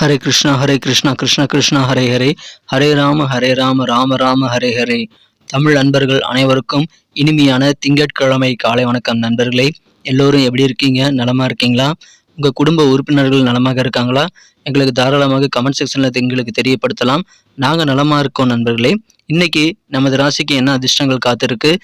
ஹரே கிருஷ்ணா ஹரே கிருஷ்ணா கிருஷ்ண கிருஷ்ணா ஹரே ஹரே. ஹரே ராம ஹரே ராம ராம ராம ஹரே ஹரே. தமிழ் நண்பர்கள் அனைவருக்கும் இனிமையான திங்கட்கிழமை காலை வணக்கம் நண்பர்களே. எல்லோரும் எப்படி இருக்கீங்க? நலமா இருக்கீங்களா? உங்கள் குடும்ப உறுப்பினர்கள் நலமாக இருக்காங்களா? எங்களுக்கு தாராளமாக கமெண்ட் செக்ஷனில் எங்களுக்கு தெரியப்படுத்தலாம். நாங்கள் நலமாக இருக்கோம் நண்பர்களே. இன்னைக்கு நமது ராசிக்கு என்ன அதிர்ஷ்டங்கள் காத்திருக்கு?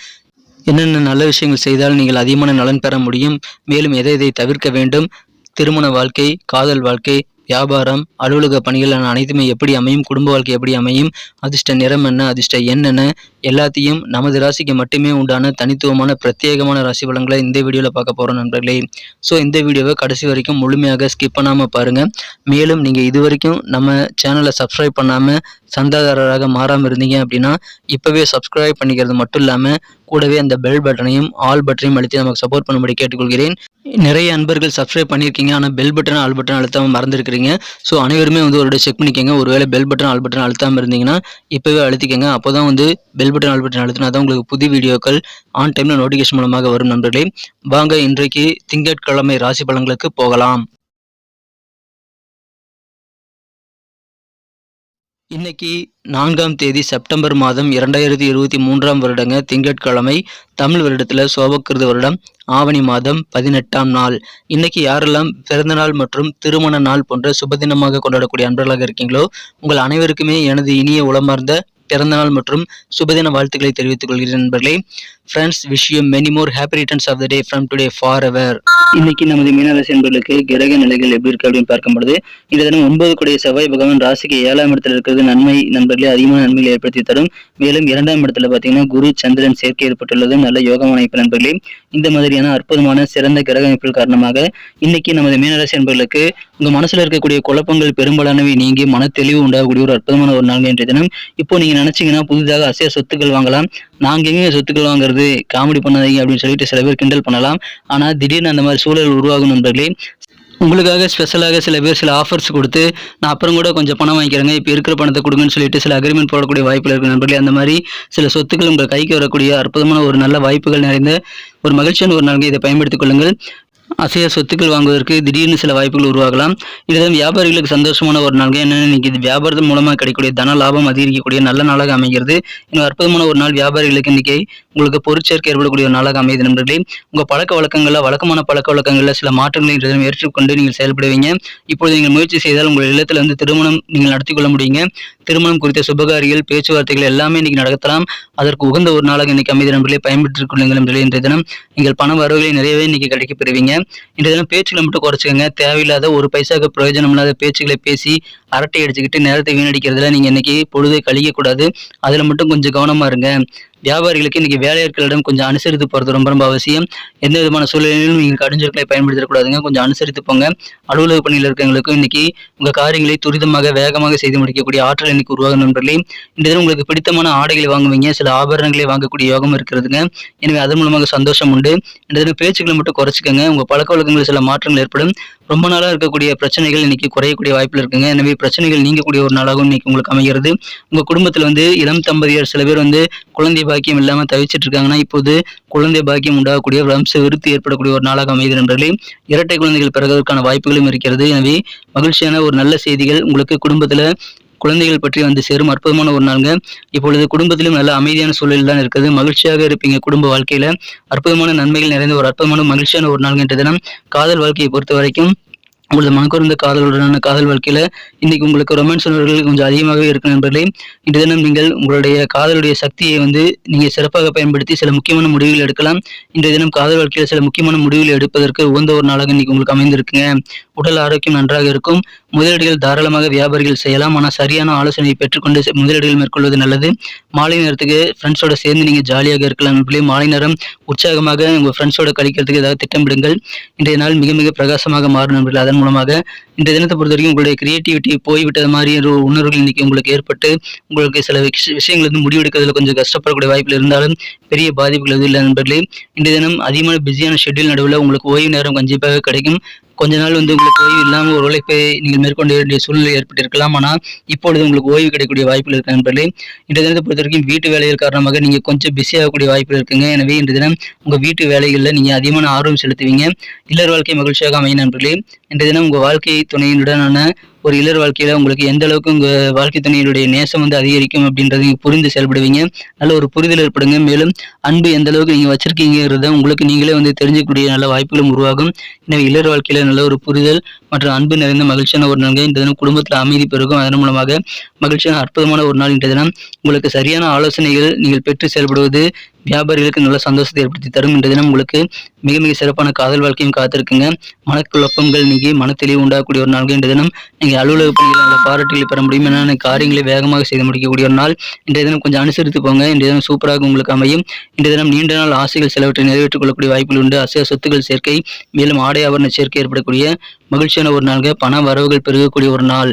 என்னென்ன நல்ல விஷயங்கள் செய்தால் நீங்கள் அதிகமான நலன் பெற முடியும்? மேலும் எதை எதை தவிர்க்க வேண்டும்? திருமண வாழ்க்கை காதல் வாழ்க்கை வியாபாரம் அலுவலக பணிகள் அனைத்துமே எப்படி அமையும் குடும்ப வாழ்க்கை எப்படி அமையும் அதிர்ஷ்ட நிறம் என்ன அதிர்ஷ்ட எண் என்ன எல்லாத்தையும் நமது ராசிக்கு மட்டுமே உண்டான தனித்துவமான பிரத்யேகமான ராசி பலன்களை இந்த வீடியோவில் பார்க்க போகிறோம் நண்பர்களே. ஸோ இந்த வீடியோவை கடைசி வரைக்கும் முழுமையாக ஸ்கிப் பண்ணாமல் பாருங்கள் மேலும் நீங்கள் இது வரைக்கும் நம்ம சேனலை சப்ஸ்கிரைப் பண்ணாமல் சந்தாதாரராக மாறாமல் இருந்தீங்க அப்படின்னா இப்போவே சப்ஸ்கிரைப் பண்ணிக்கிறது மட்டும் இல்லாமல் கூடவே அந்த பெல் பட்டனையும் ஆல் பட்டனையும் அழுத்தி நமக்கு சப்போர்ட் பண்ணும்படி கேட்டுக்கொள்கிறேன். நிறைய அன்பர்கள் சப்ஸ்கிரைப் பண்ணியிருக்கீங்க. ஆனால் பெல் பட்டன் ஆல் பட்டன் அழுத்தாமல் மறந்துருக்கிறீங்க. ஸோ அனைவருமே வந்து ஒரு செக் பண்ணிக்கோங்க. ஒருவேளை பெல் பட்டன் ஆல் பட்டன் அழுத்தாமல் இருந்தீங்கன்னா இப்போவே அழுத்திக்கங்க. அப்போ தான் வந்து பெல் பட்டன் ஆல் பட்டன் அழுத்தினா தான் உங்களுக்கு புது வீடியோக்கள் ஆன் டைமில் நோட்டிஃபிகேஷன் மூலமாக வரும் நண்பர்களே. வாங்க இன்றைக்கு திங்கட்கிழமை ராசி பலன்களுக்கு போகலாம். இன்னைக்கு நான்காம் தேதி செப்டம்பர் மாதம் இரண்டாயிரத்தி இருபத்தி மூன்றாம் வருடங்க திங்கட்கிழமை தமிழ் வருடத்தில் சோபக்கிருத வருடம் ஆவணி மாதம் பதினெட்டாம் நாள். இன்னைக்கு யாரெல்லாம் பிறந்தநாள் மற்றும் திருமண நாள் போன்ற சுபதினமாக கொண்டாடக்கூடிய அன்பர்களாக இருக்கீங்களோ உங்கள் அனைவருக்குமே எனது இனிய உளமார்ந்த பிறந்தநாள் மற்றும் சுபதின வாழ்த்துக்களை தெரிவித்துக் கொள்கிறேன் நண்பர்களே. Friends wish you many more happy returns of the day from today for ever இன்னைக்கு நமது மீனராசி என்பர்களுக்கு கிரக நிலைகள் எப்படி இருக்கு அப்படின்னு பார்க்கும்பொழுது இந்த தினம் ஒன்பது கூடிய செவ்வாய் பகவான் ராசிக்கு ஏழாம் இடத்துல இருக்கிறது நன்மை நண்பர்களே அதிகமான நன்மைகளை ஏற்படுத்தி தரும். மேலும் இரண்டாம் இடத்துல பார்த்தீங்கன்னா குரு சந்திரன் சேர்க்கை ஏற்பட்டுள்ளது. நல்ல யோகமான அமைப்பு நண்பர்களே. இந்த மாதிரியான அற்புதமான சிறந்த கிரக அமைப்புகள் காரணமாக இன்னைக்கு நமது மீனராசி என்பர்களுக்கு உங்க மனசுல இருக்கக்கூடிய குழப்பங்கள் பெரும்பாலானவை நீங்கி மன தெளிவு உண்டாகக்கூடிய ஒரு அற்புதமான ஒரு நாள் இன்றைய தினம் இப்போ நீங்க நினைச்சீங்கன்னா புதிதாக அசைய சொத்துக்கள் வாங்கலாம். நாங்க எங்க சொத்துக்கள் வாங்குறது? காமெடி பண்ணாதீங்க அப்படின்னு சொல்லிட்டு சில பேர் கிண்டல் பண்ணலாம். ஆனா திடீர்னு அந்த மாதிரி சூழல் உருவாகும் நண்பர்களே உங்களுக்காக ஸ்பெஷலாக சில பேர் சில ஆஃபர்ஸ் கொடுத்து நான் அப்புறம் கூட கொஞ்சம் பணம் வாங்கிக்கிறேங்க. இப்போ இருக்கிற பணத்தை கொடுங்கன்னு சொல்லிட்டு சில அக்ரிமெண்ட் போடக்கூடிய வாய்ப்பு இருக்கு நண்பர்களே. அந்த மாதிரி சில சொத்துக்கள் உங்கள் கைக்கு வரக்கூடிய அற்புதமான ஒரு நல்ல வாய்ப்புகள் நிறைந்த ஒரு மகிழ்ச்சியான ஒரு நாள்கள் இதை பயன்படுத்திக் கொள்ளுங்கள். அசைய சொத்துக்கள் வாங்குவதற்கு திடீர்னு சில வாய்ப்புகள் உருவாகலாம். இதுதான் வியாபாரிகளுக்கு சந்தோஷமான ஒரு நாள். ஏன்னா இன்னைக்கு இது வியாபாரத்தின் மூலமாக கிடைக்கக்கூடிய தன லாபம் அதிகரிக்கக்கூடிய நல்ல நாளாக அமைகிறது. இன்னும் அற்புதமான ஒரு நாள் வியாபாரிகளுக்கு இன்னைக்கு உங்களுக்கு பொருட்சேர்க்கை ஏற்படக்கூடிய ஒரு நாளாக அமையுது நண்பர்களே. உங்கள் பழக்க வழக்கங்களில் வழக்கமான பழக்க வழக்கங்களில் சில மாற்றங்களை ஏற்றுக்கொண்டு நீங்கள் செயல்படுவீங்க. இப்பொழுது நீங்கள் முயற்சி செய்தால் உங்கள் இல்லத்தில் வந்து திருமணம் நீங்கள் நடத்தி கொள்ள முடியுங்க. திருமணம் குறித்த சுபகாரிகள் பேச்சுவார்த்தைகள் எல்லாமே இன்னைக்கு நடத்தலாம். அதற்கு உகந்த ஒரு நாளாக இன்னைக்கு அமைதி நண்பர்களே. பயன்பெற்றுக் கொள்ளுங்கள் நண்பர்களே. இன்றைய தினம் நீங்கள் பண வரவுகளை நிறையவே இன்னைக்கு கிடைக்கப்பெறுவீங்க. இன்றைய தினம் பேச்சுகளை மட்டும் குறைச்சிக்கோங்க. தேவையில்லாத ஒரு பைசாக்கு பிரயோஜனம் இல்லாத பேச்சுகளை பேசி அரட்டை அடிச்சுக்கிட்டு நேரத்தை வீணடிக்கிறதுல நீங்க இன்னைக்கு பொழுதை கழிக்கக்கூடாது. அதில் அதுல மட்டும் கொஞ்சம் கவனமா இருங்க. வியாபாரிகளுக்கு இன்னைக்கு வேலையாட்களிடம் கொஞ்சம் அனுசரித்து போகிறது ரொம்ப ரொம்ப அவசியம். எந்த விதமான சூழ்நிலையிலும் நீங்கள் கடிஞ்சொற்களை பயன்படுத்தக்கூடாதுங்க கொஞ்சம் அனுசரித்து போங்க. அலுவலக பணியில் இருக்கிறவங்களுக்கும் இன்னைக்கு உங்கள் காரியங்களை துரிதமாக வேகமாக செய்து முடிக்கக்கூடிய ஆற்றல் இன்னைக்கு உருவாகும் நண்பர்களே. இந்த தினம் உங்களுக்கு பிடித்தமான ஆடைகளை வாங்குவீங்க. சில ஆபரணங்களை வாங்கக்கூடிய யோகம் இருக்கிறதுங்க. எனவே அதன் மூலமாக சந்தோஷம் உண்டு. இந்த தினம் பேச்சுக்களை மட்டும் குறைச்சிக்கோங்க. உங்கள் பழக்க வழக்கங்களில் சில மாற்றங்கள் ஏற்படும். ரொம்ப நாளாக இருக்கக்கூடிய பிரச்சனைகள் இன்னைக்கு குறையக்கூடிய வாய்ப்பில் இருக்குங்க. எனவே பிரச்சனைகள் நீங்கக்கூடிய ஒரு நாளாகவும் இன்னைக்கு உங்களுக்கு அமைகிறது. உங்கள் குடும்பத்தில் வந்து இளம் தம்பதியர் சில பேர் வந்து குழந்தை பாக்கியம் இல்லாமல் தவிச்சிட்டு இருக்காங்கன்னா இப்போது குழந்தை பாக்கியம் உண்டாகக்கூடிய வம்ச விருத்தி ஏற்படக்கூடிய ஒரு நாளாக அமைகிறது நண்பர்களே. இரட்டை குழந்தைகள் பிறகுவதற்கான வாய்ப்புகளும் இருக்கிறது. எனவே மகிழ்ச்சியான ஒரு நல்ல செய்திகள் உங்களுக்கு குடும்பத்தில் குழந்தைகள் பற்றி வந்து சேரும் அற்புதமான ஒரு நாளுங்க. இப்பொழுது குடும்பத்திலும் நல்ல அமைதியான சூழல் தான் இருக்குது. மகிழ்ச்சியாக இருப்பீங்க குடும்ப வாழ்க்கையில. அற்புதமான நன்மைகள் நிறைந்த ஒரு அற்புதமான மகிழ்ச்சியான ஒரு நாள் தினம். காதல் வாழ்க்கையை பொறுத்த வரைக்கும் உங்களது மனக்குறந்த காதலுடனான காதல் வாழ்க்கையில இன்னைக்கு உங்களுக்கு ரொமான்ஸ் உணர்வுகள் கொஞ்சம் அதிகமாகவே இருக்கும் நண்பர்களே. இன்று தினம் நீங்கள் உங்களுடைய காதலுடைய சக்தியை வந்து நீங்க சிறப்பாக பயன்படுத்தி சில முக்கியமான முடிவுகள் எடுக்கலாம். இன்றைய தினம் காதல் வாழ்க்கையில் சில முக்கியமான முடிவுகள் எடுப்பதற்கு உகந்த ஒரு நாளாக இன்னைக்கு உங்களுக்கு அமைந்திருக்குங்க. உடல் ஆரோக்கியம் நன்றாக இருக்கும். முதலீடுகள் தாராளமாக வியாபாரிகள் செய்யலாம். ஆனால் சரியான ஆலோசனையை பெற்றுக்கொண்டு முதலீடுகள் மேற்கொள்வது நல்லது. மாலை நேரத்துக்கு ஃப்ரெண்ட்ஸோட சேர்ந்து நீங்கள் ஜாலியாக இருக்கலாம். நண்பர்களே மாலை நேரம் உற்சாகமாக உங்கள் ஃப்ரெண்ட்ஸோட கழிக்கிறதுக்கு ஏதாவது திட்டமிடுங்கள். இன்றைய நாள் மிக மிக பிரகாசமாக மாறும் நண்பர்கள். அதன் மூலமாக இந்த தினத்தை பொறுத்த வரைக்கும் உங்களுடைய கிரியேட்டிவிட்டி போய்விட்டது மாதிரி ஒரு உணர்வுகள் இன்னைக்கு உங்களுக்கு ஏற்பட்டு உங்களுக்கு சில விஷயங்கள் வந்து முடிவெடுக்கிறதுல கொஞ்சம் கஷ்டப்படக்கூடிய வாய்ப்புகள் இருந்தாலும் பெரிய பாதிப்புகள் எதுவும் இல்லை நண்பர்களே. இந்த தினம் அதிகமான பிஸியான ஷெட்யூல் நடுவில் உங்களுக்கு ஓய்வு நேரம் கண்டிப்பாக கிடைக்கும். கொஞ்ச நாள் வந்து உங்களுக்கு ஓய்வு இல்லாமல் ஒரு உழைப்பை நீங்கள் மேற்கொண்டு வேண்டிய சூழ்நிலை ஏற்பட்டிருக்கலாம். ஆனால் இப்பொழுது உங்களுக்கு ஓய்வு கிடைக்கக்கூடிய வாய்ப்புகள் இருக்கு நண்பர்களே. இன்றைய தினத்தை பொறுத்த வரைக்கும் வீட்டு வேலைகள் காரணமாக நீங்கள் கொஞ்சம் பிஸியாகக்கூடிய வாய்ப்புகள் இருக்குங்க. எனவே இன்றைய தினம் உங்கள் வீட்டு வேலைகளில் நீங்கள் அதிகமான ஆர்வம் செலுத்துவீங்க. இல்லற வாழ்க்கை மகிழ்ச்சியாக அமையும் நண்பர்களே. இன்றைய தினம் உங்கள் வாழ்க்கை துணையினுடனான ஒரு இளர் வாழ்க்கையில உங்களுக்கு எந்த அளவுக்கு உங்க வாழ்க்கை துணையினுடைய நேசம் வந்து அதிகரிக்கும் அப்படின்றத நீங்கள் புரிந்து செயல்படுவீங்க. நல்ல ஒரு புரிதல் ஏற்படுங்க. மேலும் அன்பு எந்த அளவுக்கு நீங்க வச்சிருக்கீங்கிறத உங்களுக்கு நீங்களே வந்து தெரிஞ்சுக்கூடிய நல்ல வாய்ப்புகளும் உருவாகும். எனவே இளர் வாழ்க்கையில நல்ல ஒரு புரிதல் மற்றும் அன்பு நிறைந்த மகிழ்ச்சியான ஒரு நாள். இந்த தினம் குடும்பத்தில் அமைதி பெருகும். அதன் மூலமாக மகிழ்ச்சியான அற்புதமான ஒரு நாள் இன்றைய தினம். உங்களுக்கு சரியான ஆலோசனைகள் நீங்கள் பெற்று செயல்படுவது வியாபாரிகளுக்கு நல்ல சந்தோஷத்தை ஏற்படுத்தி தரும் இன்றைய தினம் உங்களுக்கு மிக மிக சிறப்பான காதல் வாழ்க்கையும் காத்திருக்குங்க. மனக்குழப்பங்கள் நீங்கி மனத்தெளிவு உண்டாகக்கூடிய ஒரு நாள் இன்றைய தினம். நீங்கள் அலுவலக பணிகளை நல்ல பாராட்டுகளை பெற முடியும். என்னென்ன காரியங்களை வேகமாக செய்து முடிக்கக்கூடிய ஒரு நாள். இன்றைய தினம் கொஞ்சம் அனுசரித்து போங்க. இன்றைய தினம் சூப்பராக உங்களுக்கு அமையும். இன்றைய தினம் நீண்ட நாள் ஆசைகள் சிலவற்றை நிறைவேற்றிக் கொள்ளக்கூடிய வாய்ப்புகள் உண்டு. அசைய சொத்துக்கள் சேர்க்கை மேலும் ஆடை ஆபரண சேர்க்கை ஏற்படக்கூடிய மகிழ்ச்சியான ஒரு நாள்க பண வரவுகள் பெருகக்கூடிய ஒரு நாள்.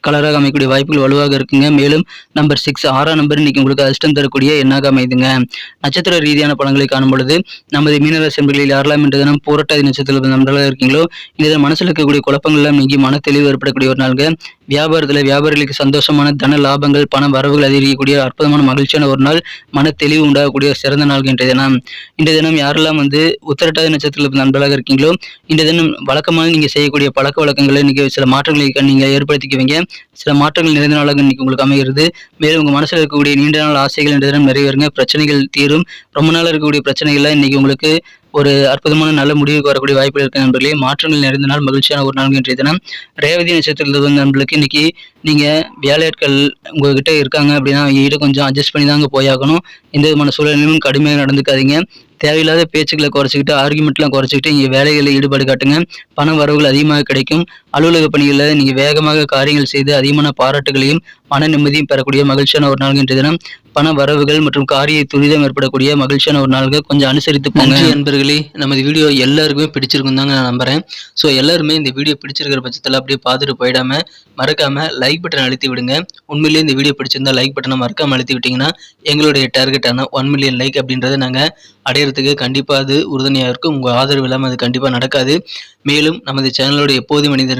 கலராக அமைக்கக்கூடிய வாய்ப்புகள் வலுவாக இருக்குங்க. மேலும் நம்பர் சிக்ஸ் ஆறாம் நம்பர் இன்னைக்கு உங்களுக்கு அதிர்ஷ்டம் தரக்கூடிய எண்ணாக அமைதுங்க நட்சத்திர ரீதியான படங்களை காணும் பொழுது நமது மீனராசி என்பர்களில் யாரெல்லாம் இன்று தினம் போராட்டாதி நட்சத்திரத்தில் நண்பர்களாக இருக்கீங்களோ இந்த மனசில் இருக்கக்கூடிய குழப்பங்கள் எல்லாம் நீங்கி மன தெளிவு ஏற்படக்கூடிய ஒரு நாள்க வியாபாரத்தில் வியாபாரிகளுக்கு சந்தோஷமான தன லாபங்கள் பண வரவுகள் அதிகரிக்கக்கூடிய அற்புதமான மகிழ்ச்சியான ஒரு நாள் மன தெளிவு உண்டாகக்கூடிய சிறந்த நாள் இன்றைய தினம். இன்றைய தினம் யாரெல்லாம் வந்து உத்தரட்டாதி நட்சத்திரத்தில் நண்பர்களாக இருக்கீங்களோ இன்றைய தினம் வழக்கமாக நீங்கள் செய்யக்கூடிய பழக்க வழக்கங்களை இன்னைக்கு சில மாற்றங்களை நீங்கள் ஏற்படுத்திக்குவீங்க. சில மாற்றங்கள் நிறைந்த நாளாக இன்னைக்கு உங்களுக்கு அமைகிறது. மேலும் உங்கள் மனசில் இருக்கக்கூடிய நீண்ட நாள் ஆசைகள் இன்றைய தினம் நிறைவேறுங்க. பிரச்சனைகள் தீரும். ரொம்ப நாள் இருக்கக்கூடிய பிரச்சனைகள்லாம் இன்னைக்கு உங்களுக்கு ஒரு அற்புதமான நல்ல முடிவுக்கு வரக்கூடிய வாய்ப்புகள் இருக்க நண்பர்களே. மாற்றங்கள் நிறைந்த நாள் மகிழ்ச்சியான ஒரு நாள் இன்றைய தினம். ரேவதி நட்சத்திரத்தில் வந்து நண்பர்களுக்கு இன்னைக்கு நீங்க வேலையாட்கள் உங்ககிட்ட இருக்காங்க அப்படின்னா அவங்க கொஞ்சம் அட்ஜஸ்ட் பண்ணி தாங்க போயாகணும். எந்த விதமான சூழ்நிலையும் கடுமையாக நடந்துக்காதீங்க. தேவையில்லாத பேச்சுக்களை குறைச்சிக்கிட்டு ஆர்குமெண்ட்லாம் குறைச்சிக்கிட்டு இங்கே வேலைகளில் ஈடுபாடு காட்டுங்க. பண வரவுகள் அதிகமாக கிடைக்கும். அலுவலக பணிகளில் நீங்கள் வேகமாக காரியங்கள் செய்து அதிகமான பாராட்டுகளையும் மன நிம்மதியும் பெறக்கூடிய மகிழ்ச்சியான ஒரு நாள் இன்றைய தினம். பண வரவுகள் மற்றும் காரிய துரிதம் ஏற்படக்கூடிய மகிழ்ச்சியான ஒரு நாள்கள் கொஞ்சம் அனுசரித்து போங்க. நண்பர்களே நமது வீடியோ எல்லாருக்குமே பிடிச்சிருக்கும் தாங்க நான் நம்புறேன். ஸோ எல்லாருமே இந்த வீடியோ பிடிச்சிருக்கிற பட்சத்தில் அப்படியே பார்த்துட்டு போயிடாம மறக்காம லைக் பட்டன் அழுத்தி விடுங்க. உண்மையிலேயே இந்த வீடியோ பிடிச்சிருந்தா லைக் பட்டனை மறக்காம அழுத்தி விட்டீங்கன்னா எங்களுடைய டார்கெட்டான ஒன் மில்லியன் லைக் அப்படின்றத நாங்கள் அடையிறதுக்கு கண்டிப்பாக அது உறுதுணையாக இருக்கும். உங்கள் ஆதரவு இல்லாமல் அது கண்டிப்பாக நடக்காது. மேலும் நமது சேனலோட எப்போது